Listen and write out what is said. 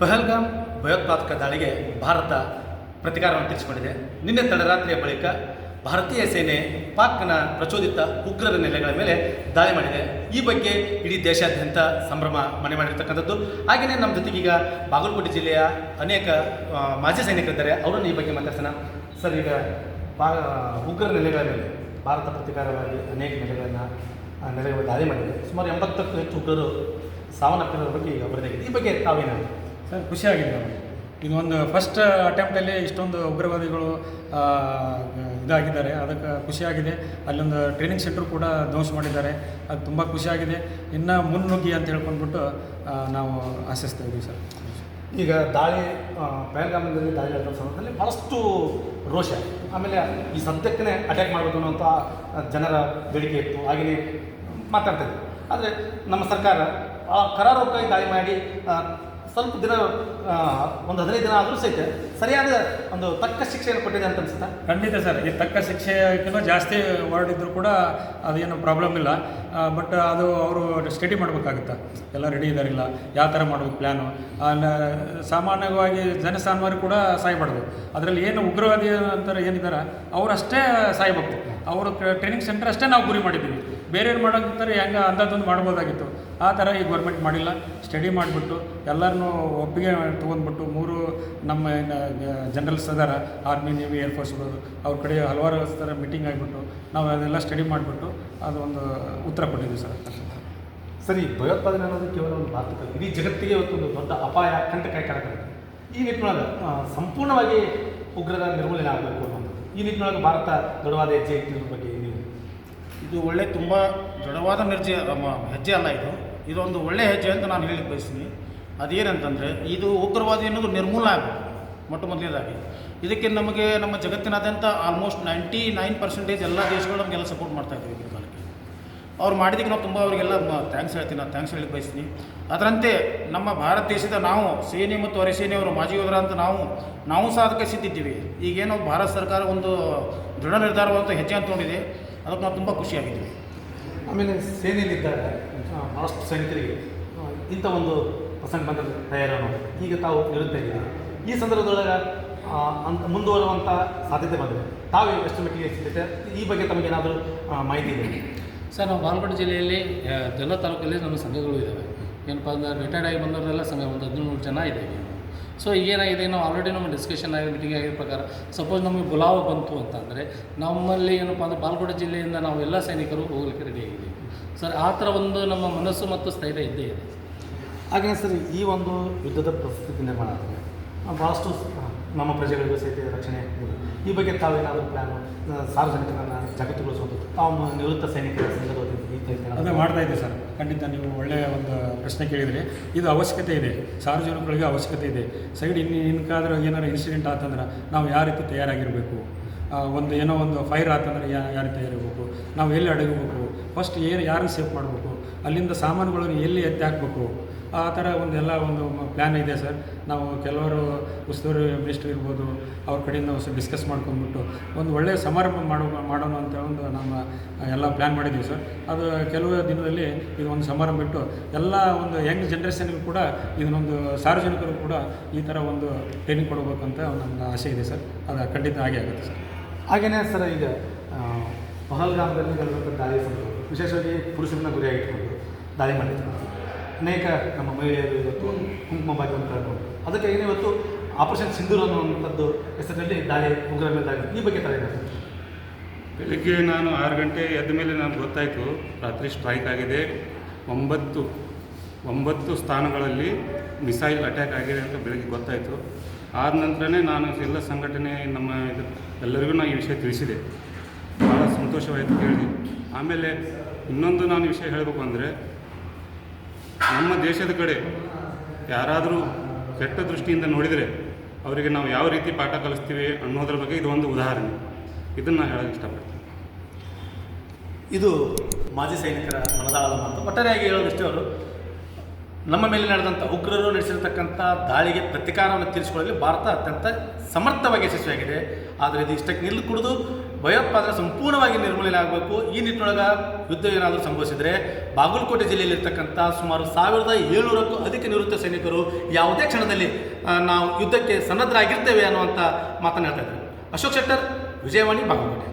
ಪಹಲ್ಗಾಮ್ ಭಯೋತ್ಪಾದಕ ದಾಳಿಗೆ ಭಾರತ ಪ್ರತಿಕಾರವನ್ನು ತೀರಿಸಿಕೊಂಡಿದೆ. ನಿನ್ನೆ ತಡರಾತ್ರಿಯ ಬಳಿಕ ಭಾರತೀಯ ಸೇನೆ ಪಾಕ್ನ ಪ್ರಚೋದಿತ ಉಗ್ರರ ನೆಲೆಗಳ ಮೇಲೆ ದಾಳಿ ಮಾಡಿದೆ. ಈ ಬಗ್ಗೆ ಇಡೀ ದೇಶಾದ್ಯಂತ ಸಂಭ್ರಮ ಮನೆ ಮಾಡಿರ್ತಕ್ಕಂಥದ್ದು. ಹಾಗೆಯೇ ನಮ್ಮ ಜೊತೆಗೆ ಈಗ ಬಾಗಲಕೋಟೆ ಜಿಲ್ಲೆಯ ಅನೇಕ ಮಾಜಿ ಸೈನಿಕರಿದ್ದಾರೆ. ಅವರನ್ನು ಈ ಬಗ್ಗೆ ಮಾತಾಡ್ಸೋಣ. ಸರ್, ಈಗ ಬಾ, ಉಗ್ರರ ನೆಲೆಗಳ ಮೇಲೆ, ಭಾರತ ಪ್ರತಿಕಾರವಾಗಿ ಅನೇಕ ನೆಲೆಗಳನ್ನು ನೆಲೆಗಳ ದಾಳಿ ಮಾಡಿದೆ. ಸುಮಾರು ಎಂಬತ್ತಕ್ಕೂ ಹೆಚ್ಚು ಉಗ್ರರು ಸಾವನ್ನಪ್ಪಿರೋದ್ರ ಬಗ್ಗೆ ಈಗ ವರದಿಯಾಗಿದೆ. ಈ ಬಗ್ಗೆ ತಾವೇನು ಸರ್, ಖುಷಿಯಾಗಿದೆ ನಮಗೆ. ಇದು ಒಂದು ಫಸ್ಟ್ ಅಟೆಂಪ್ಟಲ್ಲಿ ಇಷ್ಟೊಂದು ಉಗ್ರವಾದಿಗಳು ಇದಾಗಿದ್ದಾರೆ. ಅದಕ್ಕೆ ಖುಷಿಯಾಗಿದೆ. ಅಲ್ಲೊಂದು ಟ್ರೈನಿಂಗ್ ಸೆಂಟ್ರ್ ಕೂಡ ಧ್ವಂಸ ಮಾಡಿದ್ದಾರೆ. ಅದು ತುಂಬ ಖುಷಿಯಾಗಿದೆ. ಇನ್ನು ಮುನ್ನುಗ್ಗಿ ಅಂತ ಹೇಳ್ಕೊಂಡ್ಬಿಟ್ಟು ನಾವು ಆಶಿಸ್ತಾ ಇದ್ದೀವಿ ಸರ್. ಈಗ ದಾಳಿ ಪಹಲ್ಗಾಮದಲ್ಲಿ ದಾಳಿ ನಡೆದ ಸಂದರ್ಭದಲ್ಲಿ ಭಾಳಷ್ಟು ರೋಷ. ಆಮೇಲೆ ಈ ಸದ್ಯಕ್ಕೆ ಅಟ್ಯಾಕ್ ಮಾಡಬೇಕು ಅನ್ನುವಂಥ ಜನರ ಬೇಡಿಕೆ ಇತ್ತು. ಹಾಗೆಯೇ ಮಾತಾಡ್ತಾ ಇದ್ದೀವಿ ಆದರೆ ನಮ್ಮ ಸರ್ಕಾರ, ಆ ಕರಾರೋಕ್ಕಾಗಿ ದಾಳಿ ಮಾಡಿ ಸ್ವಲ್ಪ ದಿನ ಒಂದು ಹದಿನೈದು ದಿನ ಆದರೂ ಸಹಿತ ಸರಿಯಾದ ಒಂದು ತಕ್ಕ ಶಿಕ್ಷೆಯನ್ನು ಕೊಟ್ಟಿದೆ ಅಂತ ಅನ್ಸುತ್ತಾ? ಖಂಡಿತ ಸರ್, ಈ ತಕ್ಕ ಶಿಕ್ಷೆಗಿಂತ ಜಾಸ್ತಿ ವರ್ಡ್ ಇದ್ದರೂ ಕೂಡ ಅದೇನು ಪ್ರಾಬ್ಲಮ್ ಇಲ್ಲ. ಬಟ್ ಅದು ಅವರು ಸ್ಟಡಿ ಮಾಡಬೇಕಾಗುತ್ತೆ? ಎಲ್ಲ ರೆಡಿ ಇದ್ದಾರಿಲ್ಲ, ಯಾವ ಥರ ಮಾಡಬೇಕು ಪ್ಲ್ಯಾನು ಸಾಮಾನ್ಯವಾಗಿ ಜನಸಾಮಾನ್ಯರು ಕೂಡ ಸಾಯ್ಬಾರ್ದು. ಅದರಲ್ಲಿ ಏನು ಉಗ್ರವಾದಿ ಅಂತಾರೆ ಏನಿದ್ದಾರೆ ಅವರಷ್ಟೇ ಸಾಯ್ಬೇಕು. ಅವರು ಟ್ರೈನಿಂಗ್ ಸೆಂಟರ್ ಅಷ್ಟೇ ನಾವು ಗುರಿ ಮಾಡಿದ್ದೀವಿ. ಬೇರೆ ಏನು ಮಾಡೋಂತಾರೆ ಹೆಂಗೆ ಅಂಥದ್ದೊಂದು ಮಾಡ್ಬೋದಾಗಿತ್ತು. ಆ ಥರ ಈ ಗೌರ್ಮೆಂಟ್ ಮಾಡಿಲ್ಲ. ಸ್ಟಡಿ ಮಾಡಿಬಿಟ್ಟು ಎಲ್ಲರನ್ನೂ ಒಪ್ಪಿಗೆ ತೊಗೊಂಡ್ಬಿಟ್ಟು, ಮೂರು ನಮ್ಮ ಜನರಲ್ಸ್ ಅದಾರ ಆರ್ಮಿ ನೇವಿ ಏರ್ಫೋರ್ಸ್ಗಳು ಅವ್ರ ಕಡೆ ಹಲವಾರು ಥರ ಮೀಟಿಂಗ್ ಆಗಿಬಿಟ್ಟು, ನಾವು ಅದೆಲ್ಲ ಸ್ಟಡಿ ಮಾಡಿಬಿಟ್ಟು ಅದು ಒಂದು ಉತ್ತರ ಕೊಟ್ಟಿದ್ವಿ ಸರ್. ಸರಿ, ಭಯೋತ್ಪಾದನೆ ಅನ್ನೋದು ಕೇವಲ ಒಂದು ಮಾತುಕ. ಇಡೀ ಜಗತ್ತಿಗೆ ಇವತ್ತೊಂದು ದೊಡ್ಡ ಅಪಾಯ ಕಂಟಕಾಯಿ ಕಾಣುತ್ತದೆ ಈ ನಿಟ್ಟಿನೊಳಗೆ ಸಂಪೂರ್ಣವಾಗಿ ಉಗ್ರದ ನಿರ್ಮೂಲನೆ ಆಗಬೇಕು ಈ ನಿಟ್ಟಿನೊಳಗೆ ಭಾರತ ದೃಢವಾದ ಹೆಜ್ಜೆ ಇಟ್ಟಿದ್ರ ಬಗ್ಗೆ ನೀವು ಇದು ಒಳ್ಳೆ ತುಂಬ ದೃಢವಾದ ನಿರ್ಜೆ ಹೆಜ್ಜೆ ಅಲ್ಲ ಇದು. ಇದೊಂದು ಒಳ್ಳೆಯ ಹೆಜ್ಜೆ ಅಂತ ನಾನು ಹೇಳಲಿಕ್ಕೆ ಬಯಸ್ತೀನಿ. ಅದೇನಂತಂದರೆ, ಇದು ಉಗ್ರವಾದಿ ಅನ್ನೋದು ನಿರ್ಮೂಲನೆ ಆಗಬೇಕು, ಮೊಟ್ಟ ಮೊದಲನೇದಾಗಿ. ಇದಕ್ಕೆ ನಮಗೆ ನಮ್ಮ ಜಗತ್ತಿನಾದ್ಯಂತ ಆಲ್ಮೋಸ್ಟ್ ನೈಂಟಿ ನೈನ್ ಪರ್ಸೆಂಟೇಜ್ ಎಲ್ಲ ದೇಶಗಳು ನಮಗೆಲ್ಲ ಸಪೋರ್ಟ್ ಮಾಡ್ತಾ ಇದ್ದೀವಿ ಅವ್ರು ಮಾಡಿದ್ದಕ್ಕೆ ನಾವು ತುಂಬ ಅವರಿಗೆಲ್ಲ ಥ್ಯಾಂಕ್ಸ್ ಹೇಳ್ತೀನಿ, ನಾನು ಥ್ಯಾಂಕ್ಸ್ ಹೇಳಿ ಬಯಸ್ತೀನಿ. ಅದರಂತೆ ನಮ್ಮ ಭಾರತ ದೇಶದ ನಾವು, ಸೇನೆ ಮತ್ತು ಅರೆಸೇನೆಯವರು, ಮಾಜಿ ಯೋಧರ ಅಂತ ನಾವು ನಾವು ಸಹ ಅದಕ್ಕೆ ಸಿದ್ಧಿದ್ದೀವಿ ಈಗೇನೋ ಭಾರತ ಸರ್ಕಾರ ಒಂದು ದೃಢ ನಿರ್ಧಾರವಂತ ಹೆಜ್ಜೆ ಅಂತ ಅದಕ್ಕೆ ನಾವು ತುಂಬ ಖುಷಿಯಾಗಿದ್ದೀವಿ. ಆಮೇಲೆ ಸೇನೆಯಲ್ಲಿದ್ದಾಗ ಭಾಳಷ್ಟು ಸೈನಿಕರಿಗೆ ಇಂಥ ಒಂದು ಪ್ರಸಂಗ ಬಂದ ತಯಾರು ಅನ್ನೋದು ಈಗ ತಾವು ಇರುತ್ತೆ ಈ ಸಂದರ್ಭದೊಳಗೆ ಅಂತ ಮುಂದುವರುವಂಥ ಸಾಧ್ಯತೆ ಬಂದಿದೆ. ತಾವು ಎಷ್ಟು ಮಟ್ಟಿಗೆ ಸಿದ್ಧತೆ, ಈ ಬಗ್ಗೆ ತಮಗೇನಾದರೂ ಮಾಹಿತಿ ಇದೆ? ಸರ್ ನಾವು ಬಾಗಲಕೋಟೆ ಜಿಲ್ಲೆಯಲ್ಲಿ ಎಲ್ಲ ತಾಲೂಕಲ್ಲಿ ನಮ್ಮ ಸಂಘಗಳು ಇದ್ದಾವೆ ಏನಪ್ಪ ಅಂದ್ರೆ ರಿಟೈರ್ಡ್ ಆಗಿ ಬಂದವರೆಲ್ಲ ಸಂಘ ಒಂದು ಹದಿನೇಳು ಜನ ಇದ್ದೇವೆ. ಸೊ ಏನಾಗಿದೆ ನಾವು ಆಲ್ರೆಡಿ ನಮ್ಮ ಡಿಸ್ಕಷನ್ ಆಗಿ ಮೀಟಿಂಗ್ ಆಗಿರೋ ಪ್ರಕಾರ ಸಪೋಸ್ ನಮಗೆ ಬುಲಾವ ಬಂತು ಅಂತಂದರೆ ನಮ್ಮಲ್ಲಿ ಏನಪ್ಪ ಅಂದ್ರೆ ಬಾಗಲಕೋಟೆ ಜಿಲ್ಲೆಯಿಂದ ನಾವು ಎಲ್ಲ ಸೈನಿಕರು ಹೋಗಲಿಕ್ಕೆ ರೆಡಿ ಆಗಿದ್ದೀವಿ. ಸರ್ ಆ ಥರ ಒಂದು ನಮ್ಮ ಮನಸ್ಸು ಮತ್ತು ಸ್ಥೈರ್ಯ ಇದ್ದೇ ಇದೆ. ಹಾಗೆ ಸರ್ ಈ ಒಂದು ಯುದ್ಧದ ಪರಿಸ್ಥಿತಿ ನಿರ್ಮಾಣ ಆಗಿದೆ. ಆ, ಭಾಳಷ್ಟು ನಮ್ಮ ಪ್ರಜೆಗಳಿಗೂ ಸಹಿತ ರಕ್ಷಣೆ. ಈ ಬಗ್ಗೆ ತಾವೇನಾದರೂ ಪ್ಲ್ಯಾನು ಸಾರ್ವಜನಿಕರನ್ನು ಜಗತ್ತುಗೊಳಿಸೋದು ತಾವು ನಿವೃತ್ತ ಸೈನಿಕರ ಥರ ಅದೇ ಮಾಡ್ತಾ ಇದೆ ಸರ್. ಖಂಡಿತ ನೀವು ಒಳ್ಳೆಯ ಒಂದು ಪ್ರಶ್ನೆ ಕೇಳಿದರೆ. ಇದು ಅವಶ್ಯಕತೆ ಇದೆ. ಸಾರ್ವಜನಿಕರಿಗೆ ಅವಶ್ಯಕತೆ ಇದೆ. ಸೈಡ್ ಇನ್ನು ಇನ್ಕಾದ್ರೆ ಏನಾರು ಇನ್ಸಿಡೆಂಟ್ ಆತಂದ್ರೆ ನಾವು ಯಾವ ರೀತಿ ತಯಾರಾಗಿರಬೇಕು? ಒಂದು ಏನೋ ಒಂದು ಫೈರ್ ಆತಂದ್ರೆ ಯಾ, ಯಾವ ರೀತಿ ತಯಾರಿರಬೇಕು? ನಾವು ಎಲ್ಲಿ ಅಡಗಬೇಕು? ಫಸ್ಟ್ ಏನು, ಯಾರನ್ನು ಸೇಫ್ ಮಾಡಬೇಕು? ಅಲ್ಲಿಂದ ಸಾಮಾನುಗಳನ್ನು ಎಲ್ಲಿ ಎತ್ತಿ ಹಾಕಬೇಕು? ಆ ಥರ ಒಂದು ಎಲ್ಲ ಒಂದು ಪ್ಲ್ಯಾನ್ ಇದೆ ಸರ್. ನಾವು ಕೆಲವರು ಉಸ್ತುವಾರಿ ಮಿನಿಸ್ಟ್ರ್ ಇರ್ಬೋದು, ಅವ್ರ ಕಡೆಯಿಂದ ಒಂದು ಡಿಸ್ಕಸ್ ಮಾಡ್ಕೊಂಡ್ಬಿಟ್ಟು ಒಂದು ಒಳ್ಳೆಯ ಸಮಾರಂಭ ಮಾಡೋ, ಮಾಡೋಣ ಅಂತ ಒಂದು ನಮ್ಮ ಎಲ್ಲ ಪ್ಲ್ಯಾನ್ ಮಾಡಿದ್ದೀವಿ ಸರ್. ಅದು ಕೆಲವು ದಿನದಲ್ಲಿ ಇದು ಒಂದು ಸಮಾರಂಭ ಇಟ್ಟು ಎಲ್ಲ ಒಂದು ಯಂಗ್ ಜನ್ರೇಷನ್ಗೂ ಕೂಡ ಇದನ್ನೊಂದು ಸಾರ್ವಜನಿಕರು ಕೂಡ ಈ ಥರ ಒಂದು ಟ್ರೈನಿಂಗ್ ಕೊಡಬೇಕಂತ ನನ್ನ ಆಸೆ ಇದೆ ಸರ್. ಅದು ಖಂಡಿತ ಆಗೇ ಆಗುತ್ತೆ ಸರ್. ಹಾಗೆಯೇ ಸರ್ ಈಗ ಪಹಲ್ಗಾಮದಲ್ಲಿ ನಡೆದಂಥ ದಾಳಿ ಸಂದರ್ಭ ವಿಶೇಷವಾಗಿ ಪುರುಷರನ್ನ ಗುರಿಯಾಗಿಟ್ಕೊಂಡು ದಾಳಿ ಮಾಡಿದ್ರು. ಅನೇಕ ನಮ್ಮ ಮಹಿಳೆಯರು ಇವತ್ತು ಕುಂಕುಮ ಭಾಗ್ಯವನ್ನು ಅದಕ್ಕೆ ಏನೇ ಇವತ್ತು ಆಪರೇಷನ್ ಸಿಂಧೂರ್ ಅನ್ನುವಂಥದ್ದು ಹೆಸರಿನಲ್ಲಿ ದಾಳಿ ಉಗ್ರ ಮೇಲೆ ದಾಳಿ ಈ ಬಗ್ಗೆ ತಲೆ ಬೆಳಿಗ್ಗೆ ನಾನು ಆರು ಗಂಟೆ ಎದ್ದ ಮೇಲೆ ನನಗೆ ಗೊತ್ತಾಯಿತು, ರಾತ್ರಿ ಸ್ಟ್ರೈಕ್ ಆಗಿದೆ. ಒಂಬತ್ತು ಒಂಬತ್ತು ಸ್ಥಾನಗಳಲ್ಲಿ ಮಿಸೈಲ್ ಅಟ್ಯಾಕ್ ಆಗಿದೆ ಅಂತ ಬೆಳಗ್ಗೆ ಗೊತ್ತಾಯಿತು. ಆದ ನಂತರನೇ ನಾನು ಎಲ್ಲ ಸಂಘಟನೆ, ನಮ್ಮ ಇದು ಎಲ್ಲರಿಗೂ ನಾನು ಈ ವಿಷಯ ತಿಳಿಸಿದೆ. ಭಾಳ ಸಂತೋಷವಾಯಿತು ಕೇಳಿ. ಆಮೇಲೆ ಇನ್ನೊಂದು ನಾನು ವಿಷಯ ಹೇಳಬೇಕು ಅಂದರೆ ನಮ್ಮ ದೇಶದ ಕಡೆ ಯಾರಾದರೂ ಕೆಟ್ಟ ದೃಷ್ಟಿಯಿಂದ ನೋಡಿದರೆ ಅವರಿಗೆ ನಾವು ಯಾವ ರೀತಿ ಪಾಠ ಕಲಿಸ್ತೀವಿ ಅನ್ನೋದ್ರ ಬಗ್ಗೆ ಇದು ಒಂದು ಉದಾಹರಣೆ. ಇದನ್ನು ನಾನು ಹೇಳೋಕ್ಕೆ ಇಷ್ಟಪಡ್ತೀನಿ. ಇದು ಮಾಜಿ ಸೈನಿಕರ ಮನದಾಳದ ಮಾತು. ಒಟ್ಟಾರೆಯಾಗಿ ಹೇಳೋದಿಷ್ಟೇ ಅವರು, ನಮ್ಮ ಮೇಲೆ ನಡೆದಂಥ ಉಗ್ರರು ನಡೆಸಿರ್ತಕ್ಕಂಥ ದಾಳಿಗೆ ಪ್ರತಿಕಾರವನ್ನು ತೀರಿಸಿಕೊಳ್ಳಲು ಭಾರತ ಅತ್ಯಂತ ಸಮರ್ಥವಾಗಿ ಯಶಸ್ವಿಯಾಗಿದೆ. ಆದರೆ ಇದು ಇಷ್ಟಕ್ಕೆ ನಿಲ್ಲು ಕುಡಿದು ಭಯೋತ್ಪಾದನೆ ಸಂಪೂರ್ಣವಾಗಿ ನಿರ್ಮೂಲನೆ ಆಗಬೇಕು, ಈ ನಿಟ್ಟಿನೊಳಗೆ ಯುದ್ಧ ಏನಾದರೂ ಸಂಭವಿಸಿದರೆ ಬಾಗಲಕೋಟೆ ಜಿಲ್ಲೆಯಲ್ಲಿರ್ತಕ್ಕಂಥ ಸುಮಾರು ಸಾವಿರದ ಏಳ್ನೂರಕ್ಕೂ ಅಧಿಕ ನಿವೃತ್ತ ಸೈನಿಕರು ಯಾವುದೇ ಕ್ಷಣದಲ್ಲಿ ನಾವು ಯುದ್ಧಕ್ಕೆ ಸನ್ನದ್ಧರಾಗಿರ್ತೇವೆ ಅನ್ನುವಂಥ ಮಾತನ್ನು ಹೇಳ್ತಾ ಇದ್ದಾರೆ. ಅಶೋಕ್ ಶೆಟ್ಟರ್, ವಿಜಯವಾಣಿ, ಬಾಗಲಕೋಟೆ.